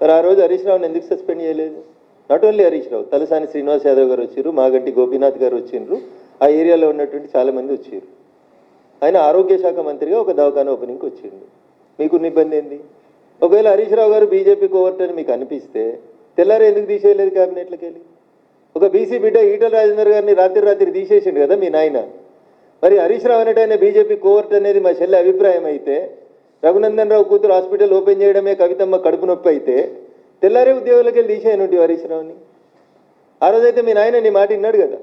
మరి ఆ రోజు హరీష్ రావుని ఎందుకు సస్పెండ్ చేయలేదు? నాట్ ఓన్లీ హరీష్ రావు తలసాని శ్రీనివాస్ యాదవ్ గారు వచ్చారు మాగంటి గోపీనాథ్ గారు వచ్చిండ్రు ఆ ఏరియాలో ఉన్నటువంటి చాలామంది వచ్చారు ఆయన ఆరోగ్య శాఖ మంత్రిగా ఒక దవాఖాన ఓపెనింగ్కి వచ్చిండు. మీకున్న ఇబ్బంది ఏంది? ఒకవేళ హరీష్ రావు గారు బీజేపీ కోవర్ట్ అని మీకు అనిపిస్తే తెల్లారి ఎందుకు తీసేయలేదు క్యాబినెట్లకి వెళ్ళి? ఒక బీసీ బిడ్డ ఈటల రాజేందర్ గారిని రాత్రి రాత్రి తీసేసిండు కదా మీ నాయన. మరి హరీష్ రావు అనేటైన బీజేపీ కోవర్ట్ అనేది మా చెల్లి అభిప్రాయం అయితే రఘునందన్ రావు కూతురు హాస్పిటల్ ఓపెన్ చేయడమే కవితమ్మ కడుపు నొప్పి అయితే తెల్లారే ఉద్యోగులకి వెళ్ళి తీసేయనుంటి హరీష్ రావుని ఆ రోజైతే మీ నాయన నీ మాట విన్నాడు కదా.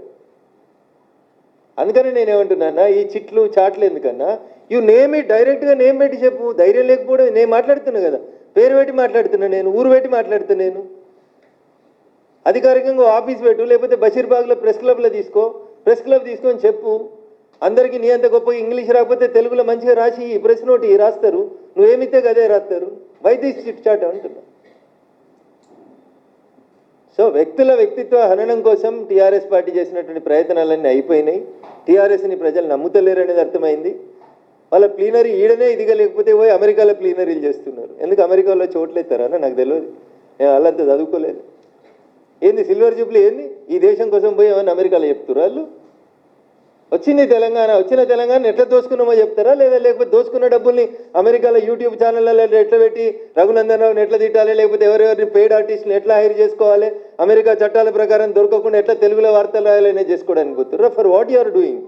అందుకని నేనేమంటున్నా ఈ చిట్లు చాట్లు ఎందుకన్నా? యూ నేమ్ ఇట్ డైరెక్ట్గా నేమ్ పెట్టి చెప్పు. ధైర్యం లేకపోవడం నేను మాట్లాడుతున్నా కదా. పేరు పెట్టి మాట్లాడుతున్నా నేను ఊరు పెట్టి మాట్లాడుతున్నా నేను. అధికారికంగా ఆఫీస్ పెట్టు లేకపోతే బషీర్బాగ్లో ప్రెస్ క్లబ్లో తీసుకో. ప్రెస్ క్లబ్ తీసుకొని చెప్పు. అందరికీ నీ అంత గొప్ప ఇంగ్లీష్ రాకపోతే తెలుగులో మంచిగా రాసి ఈ ప్రెస్ నోట్ ఈ రాస్తారు. నువ్వేమితే అదే రాస్తారు? వై దిస్ చిట్ చాట్ అంటున్నా. సో వ్యక్తుల వ్యక్తిత్వ హననం కోసం టీఆర్ఎస్ పార్టీ చేసినటువంటి ప్రయత్నాలన్నీ అయిపోయినాయి. టీఆర్ఎస్ని ప్రజలు నమ్ముతలేరు అనేది అర్థమైంది. వాళ్ళ ప్లీనరీ ఈడనే ఇదిగా లేకపోతే పోయి అమెరికాలో ప్లీనరీలు చేస్తున్నారు. ఎందుకు అమెరికాలో చోట్లు నాకు తెలియదు. నేను వాళ్ళంతా చదువుకోలేదు. ఏంది సిల్వర్ జూబ్లీ ఏంది? ఈ దేశం కోసం పోయి ఏమైనా అమెరికాలో చెప్తున్నారు వాళ్ళు? వచ్చింది తెలంగాణ వచ్చిన తెలంగాణ ఎట్లా దోసుకున్నామో చెప్తారా? లేదా లేకపోతే దోసుకున్న డబ్బుల్ని అమెరికాలో యూట్యూబ్ ఛానళ్ళలో ఎట్లా పెట్టి రఘునందన్ రావుని ఎట్లా తిట్టాలి? లేకపోతే ఎవరెవరిని పెయిడ్ ఆర్టిస్ట్ని ఎట్లా హైర్ చేసుకోవాలి? అమెరికా చట్టాల ప్రకారం దొరకకుండా ఎట్లా తెలుగులో వార్తలు రాయాలనే చేసుకోవడానికి గుర్తురా for what you are doing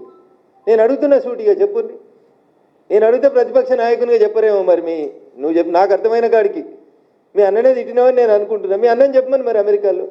నేను అడుగుతున్నా సూటిగా చెప్పుర్రి. నేను అడిగితే ప్రతిపక్ష నాయకునిగా చెప్పరేమో మరి మీ నువ్వు చెప్పు నాకు అర్థమైన కాడికి. మీ అన్ననే తిట్టినావని నేను అనుకుంటున్నా. మీ అన్నని చెప్పమని మరి అమెరికాలో.